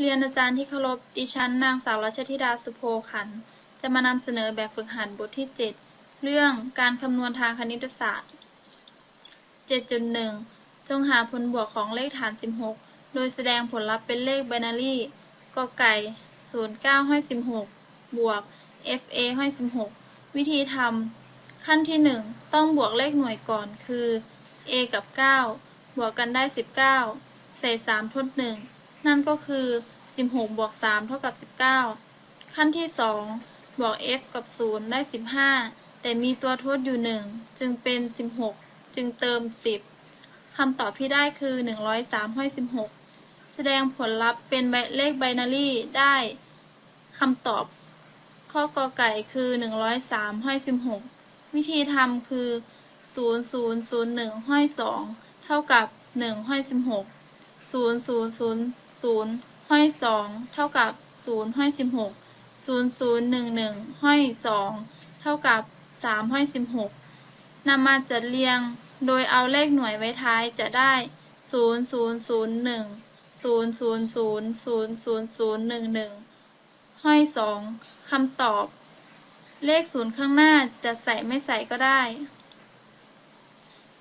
เรียนอาจารย์ที่เคารพ ดิฉันนางสาวรัชธิดาสุโภขัน จะมานำเสนอแบบฝึกหัดบทที่ 7 เรื่องการคำนวณทางคณิตศาสตร์ 7.1 จงหาผลบวกของเลขฐาน 16 โดยแสดงผลลัพธ์เป็นเลขไบนารีกไก่ 09ห้อย16 บวก fa ห้อย16 วิธีทำ ขั้นที่ 1 ต้องบวกเลขหน่วยก่อนคือ a กับ 9 บวกกันได้ 19 เศษ3ทด1 นั่นก็คือ 16 บวก 3 เท่ากับ 19 ขั้นที่ 2 บวก f กับ 0 ได้ 15 แต่มีตัวทดอยู่ 1 จึงเป็น 16 จึงเติม 10 คำตอบที่ได้คือ 103ห้อย16 แสดงผลลัพธ์เป็นเลขไบนารีได้คำตอบ ข้อกอไก่คือ 103ห้อย16 วิธีทำคือ 0001ห้อย2เท่ากับ1ห้อย16 0000ห้อย2เท่ากับ0ห้อย16 0011ห้อย2เท่ากับ3ห้อย16นำมาจัดเรียงโดยเอาเลขหน่วยไว้ท้ายจะได้0001 000 0011ห้อย2คำตอบ เลขศูนย์ข้างหน้าจะใส่ไม่ใส่ก็ได้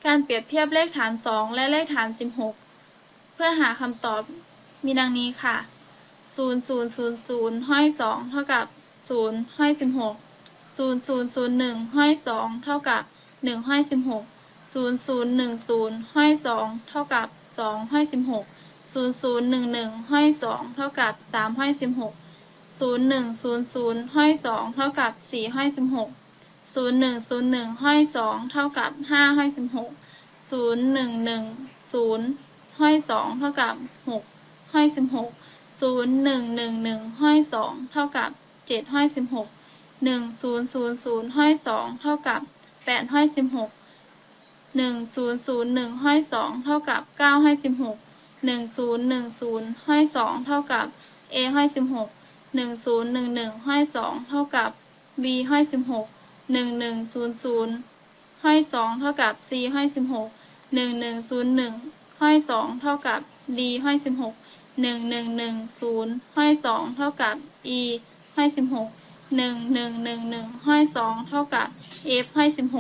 การเปรียบเทียบเลขฐาน 2 และเลขฐาน 16 เพื่อหาคำตอบ มีดังนี้ค่ะ 0000ห้อย2เท่ากับ0ห้อย16 0001ห้อย2เท่ากับ1ห้อย16 0010ห้อย2เท่ากับ2ห้อย16 0011ห้อย2เท่ากับ3ห้อย16 0100ห้อย2เท่ากับ4ห้อย16 0101ห้อย2เท่ากับ5ห้อย16 0110ห้อย2เท่ากับ6 ห้อยสิบหกศูนย์หนึ่งหนึ่งหนึ่งห้อยสองเท่ากับเจ็ดห้อยสิบหกหนึ่งศูนย์ศูนย์ศูนย์ห้อยสองเท่ากับแปดห้อยสิบหกหนึ่งศูนย์ศูนย์หนึ่งห้อยสองเท่ากับเก้าห้อยสิบหกหนึ่งศูนย์หนึ่งศูนย์ห้อยสองเท่ากับเอห้อยสิบหกหนึ่งศูนย์หนึ่งหนึ่งห้อยสองเท่ากับบีห้อยสิบหกหนึ่งหนึ่งศูนย์ศูนย์ห้อยสองเท่ากับซีห้อยสิบหกหนึ่งหนึ่งศูนย์หนึ่งห้อยสองเท่ากับ d ห้อย16 1110ห้อย2เท่ากับ e ห้อย16 1111ห้อย2เท่ากับ f ห้อย16